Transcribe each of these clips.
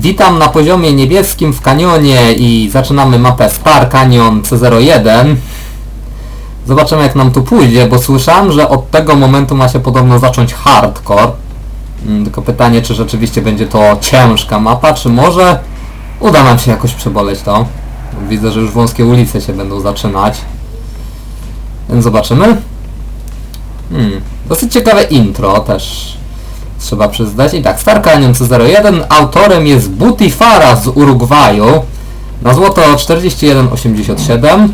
Witam na poziomie niebieskim w kanionie i zaczynamy mapę Spar Canyon C01. Zobaczymy jak nam tu pójdzie, bo słyszałem, że od tego momentu ma się podobno zacząć hardcore. Mm, Tylko pytanie, czy rzeczywiście będzie to ciężka mapa, czy może uda nam się jakoś przeboleć to. Widzę, że już wąskie ulice się będą zaczynać. Więc zobaczymy. Hmm, dosyć ciekawe intro też trzeba przyznać. I tak, Star Canyon C01, autorem jest Butifara z Urugwaju. Na złoto 41,87.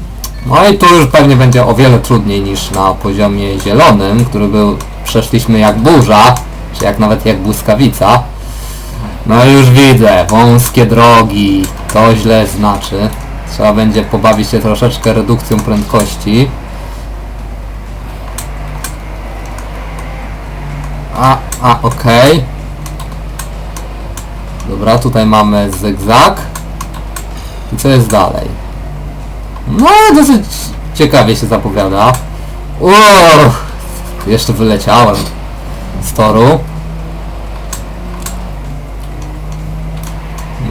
No i tu już pewnie będzie o wiele trudniej niż na poziomie zielonym, który był, przeszliśmy jak burza, czy jak nawet jak błyskawica. No już widzę, wąskie drogi, to źle znaczy. Trzeba będzie pobawić się troszeczkę redukcją prędkości. A, a, okej. Dobra, tutaj mamy zygzak. I co jest dalej? No, dosyć ciekawie się zapowiada. Uff, jeszcze wyleciałem z toru.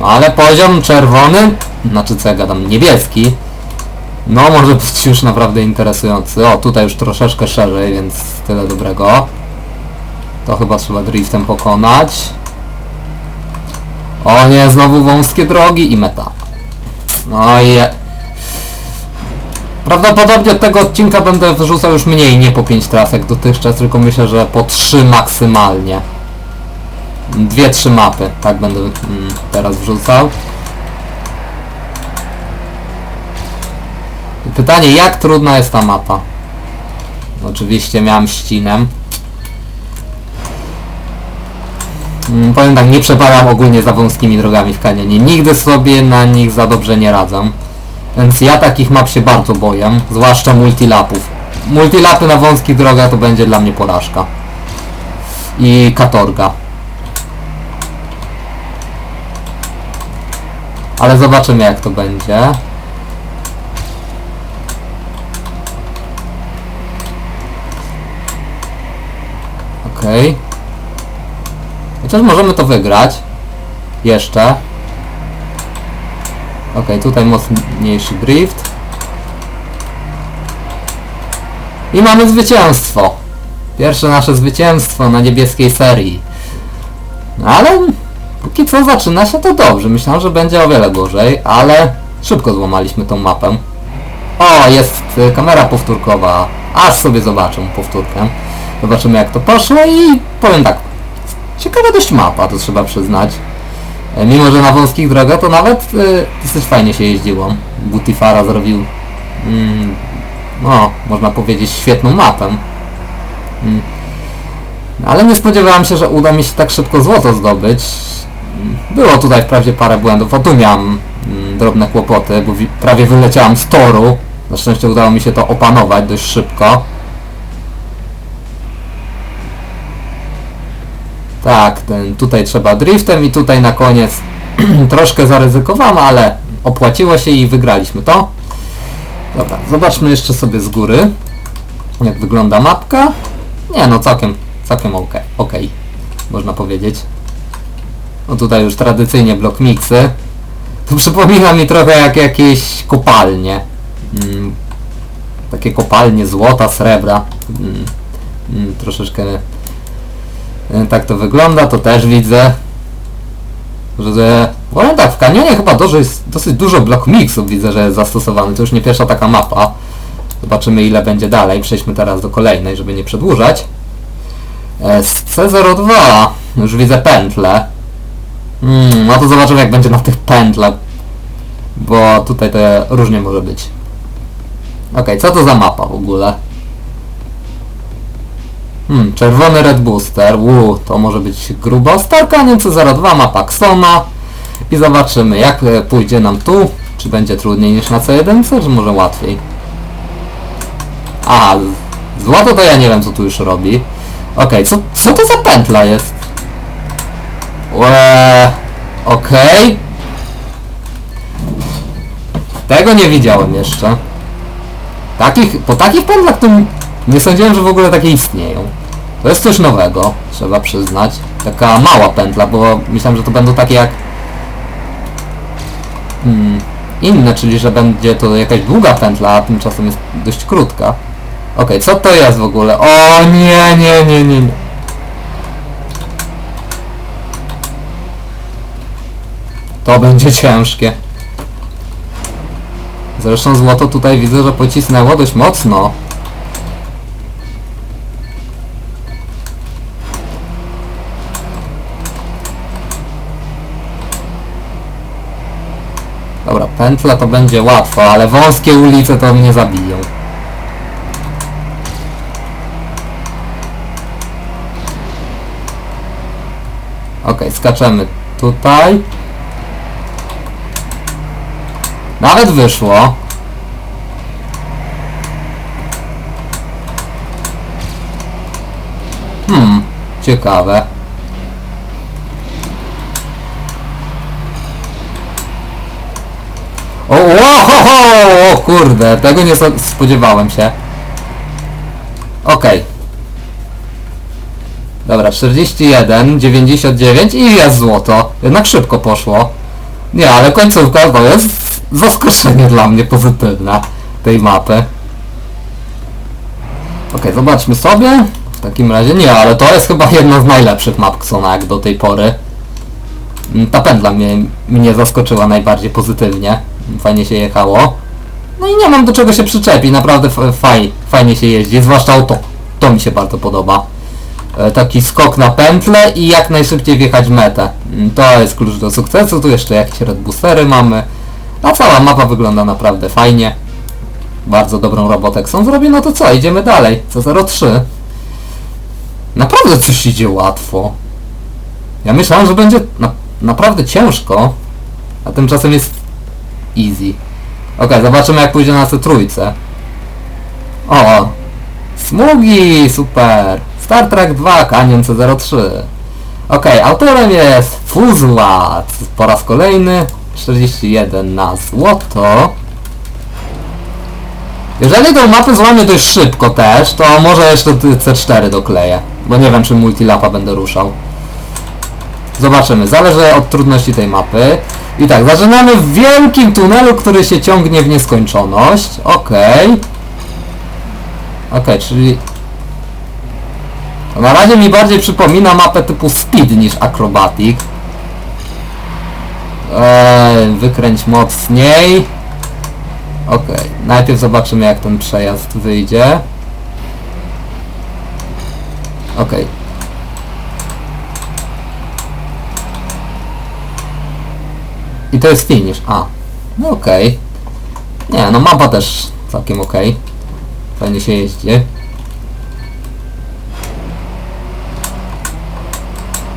Ale poziom czerwony, znaczy co ja gadam, niebieski, no może być już naprawdę interesujący. O, tutaj już troszeczkę szerzej, więc tyle dobrego. To chyba trzeba driftem pokonać. O nie, znowu wąskie drogi i meta. No i... Prawdopodobnie od tego odcinka będę wyrzucał już mniej, nie po 5 tras jak dotychczas, tylko myślę, że po 3 maksymalnie. Dwie, trzy mapy, tak będę mm, teraz wrzucał. Pytanie, jak trudna jest ta mapa? Oczywiście miałem ścinem. Mm, Powiem tak, nie przepadam ogólnie za wąskimi drogami w kanionie. Nigdy sobie na nich za dobrze nie radzę. Więc ja takich map się bardzo boję, zwłaszcza multilapów. Multilapy na wąskich drogach to będzie dla mnie porażka. I katorga. Ale zobaczymy jak to będzie. Okej. Chociaż możemy to wygrać. Jeszcze. Ok, tutaj mocniejszy drift. I mamy zwycięstwo. Pierwsze nasze zwycięstwo na niebieskiej serii. No ale póki co zaczyna się to dobrze. Myślałem, że będzie o wiele gorzej, ale szybko złamaliśmy tą mapę. O, jest y, kamera powtórkowa. Aż sobie zobaczę powtórkę. Zobaczymy jak to poszło i powiem tak. Ciekawa dość mapa, to trzeba przyznać. E, Mimo, że na wąskich drogach to nawet dosyć fajnie się jeździło. Butifara zrobił, mm, no, można powiedzieć, świetną mapę. Mm. Ale nie spodziewałem się, że uda mi się tak szybko złoto zdobyć. Było tutaj wprawdzie parę błędów, a tu miałem mm, drobne kłopoty, bo wi- prawie wyleciałem z toru. Na szczęście udało mi się to opanować dość szybko. Tak, ten, tutaj trzeba driftem i tutaj na koniec troszkę zaryzykowałem, ale opłaciło się i wygraliśmy to. Dobra, zobaczmy jeszcze sobie z góry, jak wygląda mapka. Nie no, całkiem, całkiem ok, ok, można powiedzieć. No tutaj już tradycyjnie blok mixy. To przypomina mi trochę jak jakieś kopalnie. Mm, takie kopalnie złota, srebra. Mm, mm, troszeczkę tak to wygląda, to też widzę. Że, powiem tak, w kanionie chyba dużo jest, dosyć dużo block mixów widzę, że jest zastosowany. To już nie pierwsza taka mapa. Zobaczymy ile będzie dalej. Przejdźmy teraz do kolejnej, żeby nie przedłużać. E, Z C02 już widzę pętle. Mm, no to zobaczymy jak będzie na tych pętlach. Bo tutaj to różnie może być. Okej, co to za mapa w ogóle? Hmm, czerwony Red Booster, Uu, to może być grubo. Star Canyon C02 ma Paxona i zobaczymy jak e, pójdzie nam tu. Czy będzie trudniej niż na C1, czy może łatwiej. Z- złoto to ja nie wiem co tu już robi. Okej, co, co to za pętla jest? Eee, okej. Tego nie widziałem jeszcze. Takich, po takich pętlach to nie sądziłem, że w ogóle takie istnieją. To jest coś nowego, trzeba przyznać. Taka mała pętla, bo myślałem, że to będą takie jak mm, inne, czyli że będzie to jakaś długa pętla, a tymczasem jest dość krótka. Okej, co to jest w ogóle? O nie, nie, nie, nie, nie. To będzie ciężkie. Zresztą złoto tutaj widzę, że pocisnęło dość mocno. Dobra, pętla to będzie łatwo, ale wąskie ulice to mnie zabiją. Okej, skaczemy tutaj. Nawet wyszło. Hmm, ciekawe. O, o, ho, ho, o kurde, tego nie spodziewałem się. Okej. Dobra, 41, 99 i jest złoto. Jednak szybko poszło. Nie, ale końcówka to jest zaskoczenie dla mnie pozytywne tej mapy. Okej, zobaczmy sobie. W takim razie nie, ale to jest chyba jedna z najlepszych map Xona jak do tej pory. Mm, Ta pędla mnie, mnie zaskoczyła najbardziej pozytywnie. Fajnie się jechało. No i nie mam do czego się przyczepić, naprawdę faj, fajnie się jeździ, zwłaszcza auto. To mi się bardzo podoba. E, Taki skok na pętlę i jak najszybciej wjechać w metę. Mm, To jest klucz do sukcesu, tu jeszcze jakieś red boostery mamy. A cała mapa wygląda naprawdę fajnie. Bardzo dobrą robotę są zrobi, no to co, idziemy dalej. C03. Naprawdę coś idzie łatwo. Ja myślałem, że będzie na, naprawdę ciężko, a tymczasem jest easy. Okej, zobaczymy jak pójdzie na C3. O! Smugi! Super! Star Trek 2, Canyon C03. Okej, autorem jest Fuzłat. Po raz kolejny 41 na złoto. Jeżeli tą mapę złamię dość szybko też, to może jeszcze ty- C4 dokleję. Bo nie wiem czy multilapa będę ruszał. Zobaczymy, zależy od trudności tej mapy. I tak, zaczynamy w wielkim tunelu, który się ciągnie w nieskończoność. Okej. Okej, czyli... To na razie mi bardziej przypomina mapę typu Speed niż Acrobatic. Eee, wykręć mocniej. Okej, najpierw zobaczymy jak ten przejazd wyjdzie. Okej. I to jest finish. A, no okej. Nie, no mapa też całkiem okej. Fajnie się jeździ.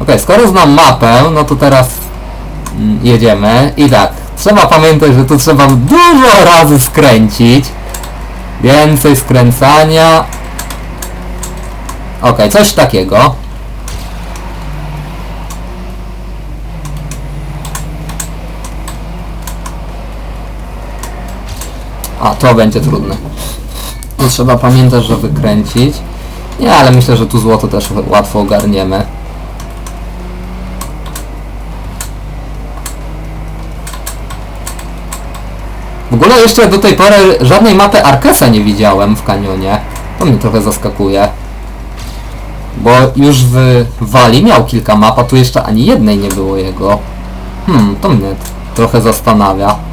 Okej, skoro znam mapę, no to teraz mm, jedziemy. I tak, trzeba pamiętać, że tu trzeba dużo razy skręcić. Więcej skręcania. Okej, coś takiego. A, to będzie trudne. Trzeba pamiętać, że wykręcić. Nie, ale myślę, że tu złoto też łatwo ogarniemy. W ogóle jeszcze do tej pory żadnej mapy Arkesa nie widziałem w kanionie. To mnie trochę zaskakuje. Bo już w Wali miał kilka map, a tu jeszcze ani jednej nie było jego. Hmm, to mnie trochę zastanawia.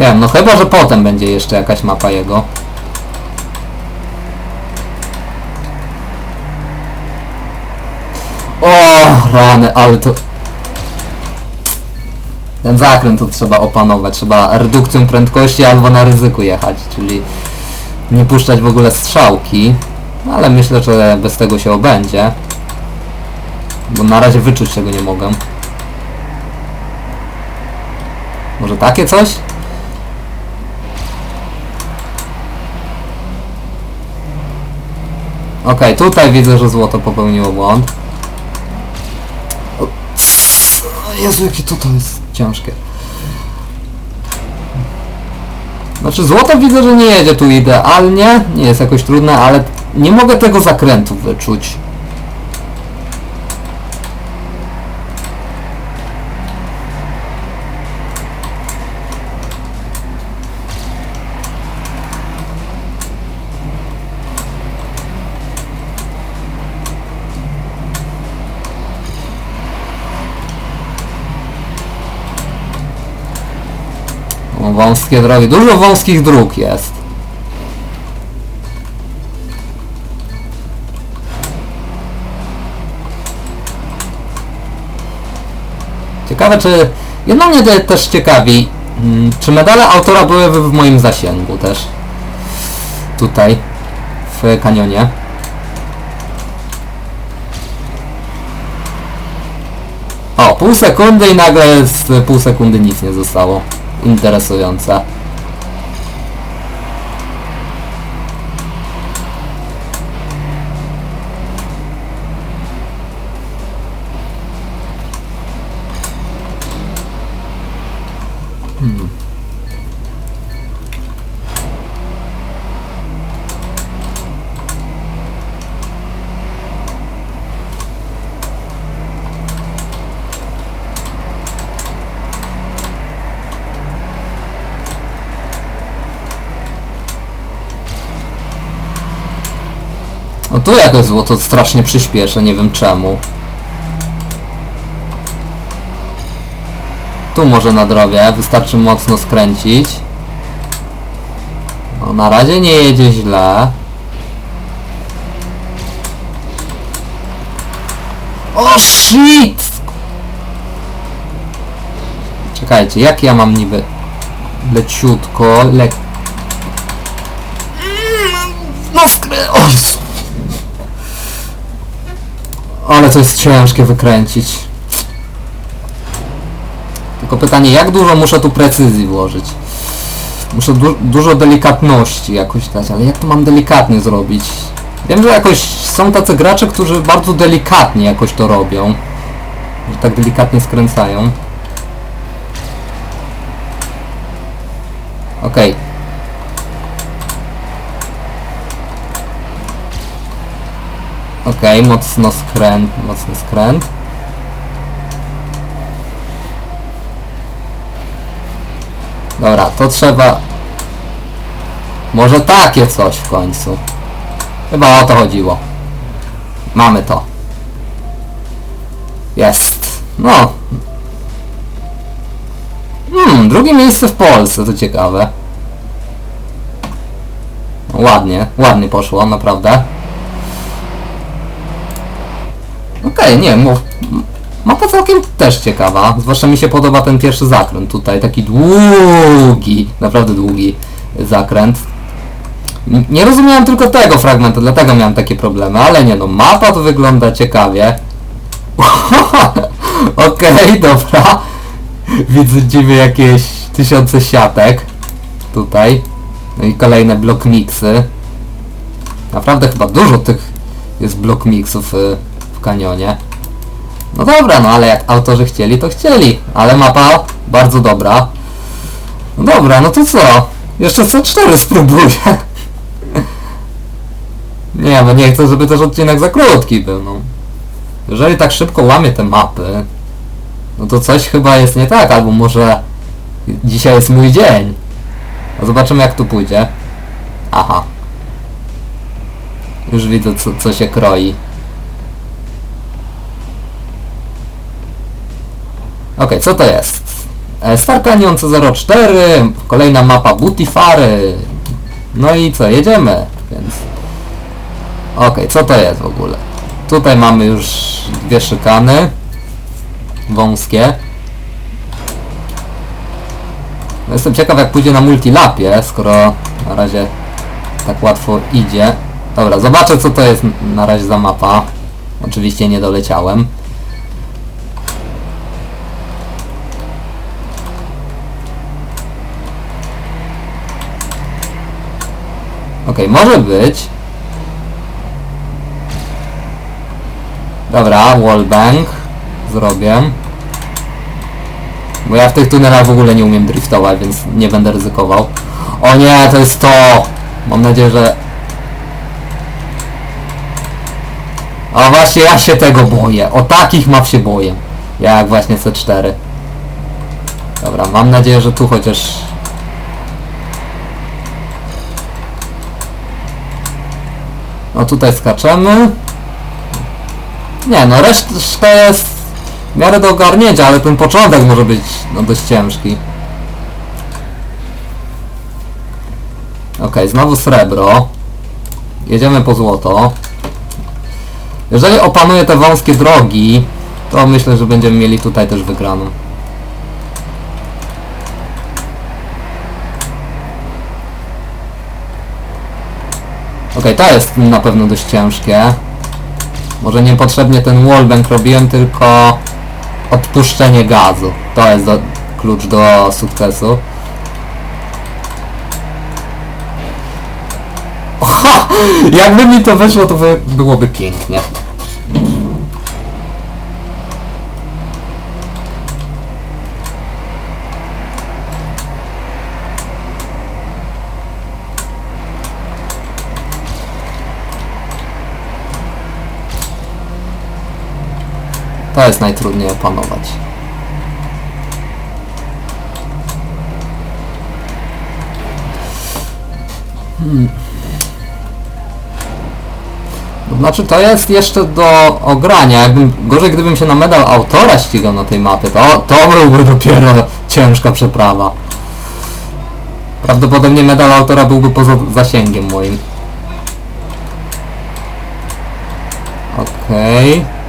Nie wiem, no chyba, że potem będzie jeszcze jakaś mapa jego. O, rany, ale to... Ten zakręt to trzeba opanować, trzeba redukcją prędkości albo na ryzyku jechać, czyli nie puszczać w ogóle strzałki, ale myślę, że bez tego się obędzie. Bo na razie wyczuć tego nie mogę. Może takie coś? Okej, tutaj widzę, że złoto popełniło błąd. Jezu, jakie to tam jest ciężkie. Znaczy złoto widzę, że nie jedzie tu idealnie, nie jest jakoś trudne, ale nie mogę tego zakrętu wyczuć. Wąskie drogi. Dużo wąskich dróg jest. Ciekawe, czy... Jedno mnie te- też ciekawi, mm, czy medale autora były w moim zasięgu też. Tutaj, w kanionie. O, pół sekundy i nagle z pół sekundy nic nie zostało. Interesujące. No tu jakoś złoto strasznie przyspieszę, nie wiem czemu. Tu może na drogę, wystarczy mocno skręcić. No na razie nie jedzie źle. O shit! Czekajcie, jak ja mam niby leciutko, lek... Ale to jest ciężkie wykręcić. Tylko pytanie, jak dużo muszę tu precyzji włożyć? Muszę du dużo delikatności jakoś dać, ale jak to mam delikatnie zrobić? Wiem, że jakoś są tacy gracze, którzy bardzo delikatnie jakoś to robią. Że tak delikatnie skręcają. Okej. Okej, mocno skręt, mocny skręt. Dobra, to trzeba... Może takie coś w końcu. Chyba o to chodziło. Mamy to. Jest. No. Hmm, drugie miejsce w Polsce, to ciekawe. Ładnie, ładnie poszło, naprawdę. Okej, nie, mów. Mapa całkiem też ciekawa. Zwłaszcza mi się podoba ten pierwszy zakręt tutaj. Taki długi, naprawdę długi zakręt. Nie rozumiałem tylko tego fragmentu, dlatego miałem takie problemy, ale nie no, mapa to wygląda ciekawie. Okej, dobra. Widzę dziwię jakieś tysiące siatek. Tutaj. No i kolejne block mixy. Naprawdę chyba dużo tych jest block mixów y, kanionie. No dobra, no ale jak autorzy chcieli, to chcieli. Ale mapa bardzo dobra. No dobra, no to co? Jeszcze C4 spróbuję. Nie, bo nie chcę, żeby też odcinek za krótki był, no. Jeżeli tak szybko łamie te mapy, no to coś chyba jest nie tak, albo może dzisiaj jest mój dzień. Zobaczymy jak tu pójdzie. Aha. Już widzę co, co się kroi. Okej, co to jest? E, Star Canyon C04, kolejna mapa Butifary. No i co, jedziemy, więc... Okej, co to jest w ogóle? Tutaj mamy już dwie szykany. Wąskie. No jestem ciekaw jak pójdzie na multilapie, skoro na razie tak łatwo idzie. Dobra, zobaczę co to jest na razie za mapa. Oczywiście nie doleciałem. Może być. Dobra, wallbang. Zrobię. Bo ja w tych tunelach w ogóle nie umiem driftować, więc nie będę ryzykował. O nie, to jest to! Mam nadzieję, że... O właśnie, ja się tego boję. O takich map się boję. Jak właśnie C4. Dobra, mam nadzieję, że tu chociaż... O tutaj skaczemy. Nie no, reszta jest w miarę do ogarnięcia, ale ten początek może być no, dość ciężki. Ok, znowu srebro. Jedziemy po złoto. Jeżeli opanuję te wąskie drogi, to myślę, że będziemy mieli tutaj też wygraną. Okej, to jest na pewno dość ciężkie. Może niepotrzebnie ten wallbang robiłem, tylko odpuszczenie gazu. To jest do, klucz do sukcesu. Oha! Jakby mi to wyszło, to by, byłoby pięknie. To jest najtrudniej opanować. To Znaczy to jest jeszcze do ogrania. Jakbym, gorzej gdybym się na medal autora ścigał na tej mapie, to, to byłby dopiero ciężka przeprawa. Prawdopodobnie medal autora byłby poza zasięgiem moim. Okej. Ach,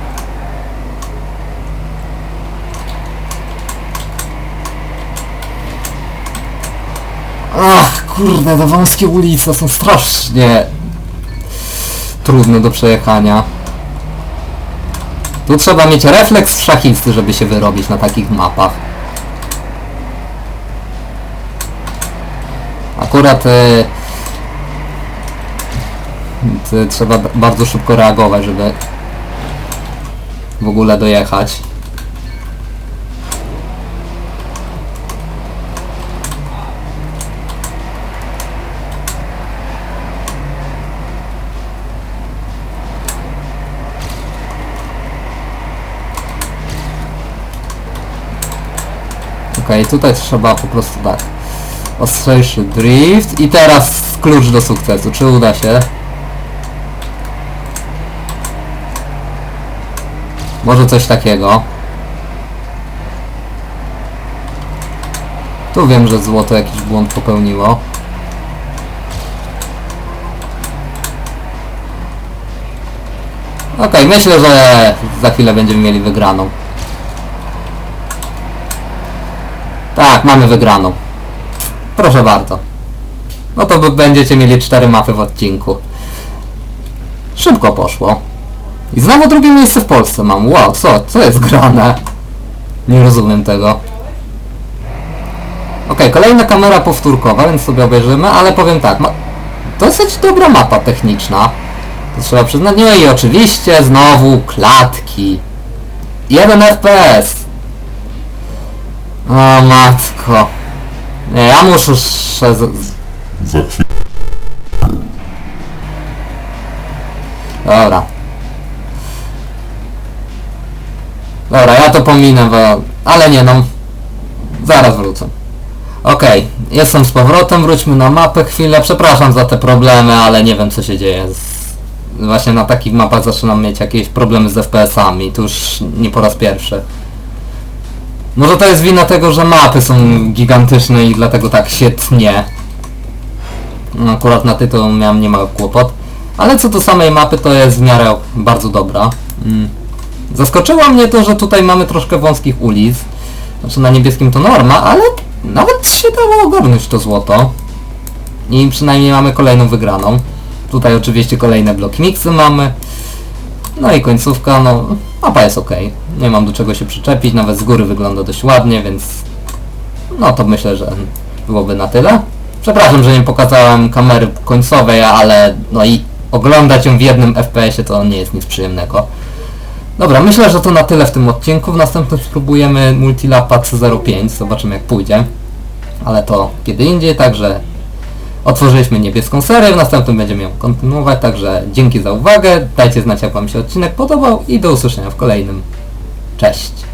kurde, te wąskie ulice są strasznie trudne do przejechania. Tu trzeba mieć refleks szachisty, żeby się wyrobić na takich mapach. Akurat y, y, trzeba bardzo szybko reagować, żeby w ogóle dojechać. Okej, tutaj trzeba po prostu tak. Ostrzejszy drift i teraz klucz do sukcesu. Czy uda się? Może coś takiego. Tu wiem, że złoto jakiś błąd popełniło. Okej, myślę, że za chwilę będziemy mieli wygraną. Mamy wygraną. Proszę bardzo. No to będziecie mieli cztery mapy w odcinku. Szybko poszło. I znowu drugie miejsce w Polsce mam. Wow, co, co jest grane? Nie rozumiem tego. Okej, kolejna kamera powtórkowa, więc sobie obejrzymy, ale powiem tak, ma... dosyć dobra mapa techniczna. To trzeba przyznać. No i oczywiście znowu klatki. 1 FPS. O matko. Nie, ja muszę z... z- Za chwilę. Dobra. Dobra, ja to pominę, bo... Ale nie no. Zaraz wrócę. Okej, jestem z powrotem, wróćmy na mapę chwilę. Przepraszam za te problemy, ale nie wiem co się dzieje. Z... Właśnie na takich mapach zaczynam mieć jakieś problemy z FPS-ami. To już nie po raz pierwszy. Może to jest wina tego, że mapy są gigantyczne i dlatego tak się tnie. No, akurat na tytuł miałem niemały kłopot. Ale co do samej mapy, to jest w miarę bardzo dobra. Mm. Zaskoczyło mnie to, że tutaj mamy troszkę wąskich ulic. Znaczy na niebieskim to norma, ale nawet się dało ogarnąć to złoto. I przynajmniej mamy kolejną wygraną. Tutaj oczywiście kolejne bloki miksy mamy. No i końcówka, no mapa jest ok. Nie mam do czego się przyczepić, nawet z góry wygląda dość ładnie, więc no to myślę, że byłoby na tyle. Przepraszam, że nie pokazałem kamery końcowej, ale no i oglądać ją w jednym FPS-ie to nie jest nic przyjemnego. Dobra, myślę, że to na tyle w tym odcinku. W następnym spróbujemy Multilapa C05, zobaczymy jak pójdzie. Ale to kiedy indziej, także otworzyliśmy niebieską serię, w następnym będziemy ją kontynuować, także dzięki za uwagę, dajcie znać jak Wam się odcinek podobał i do usłyszenia w kolejnym. Cześć!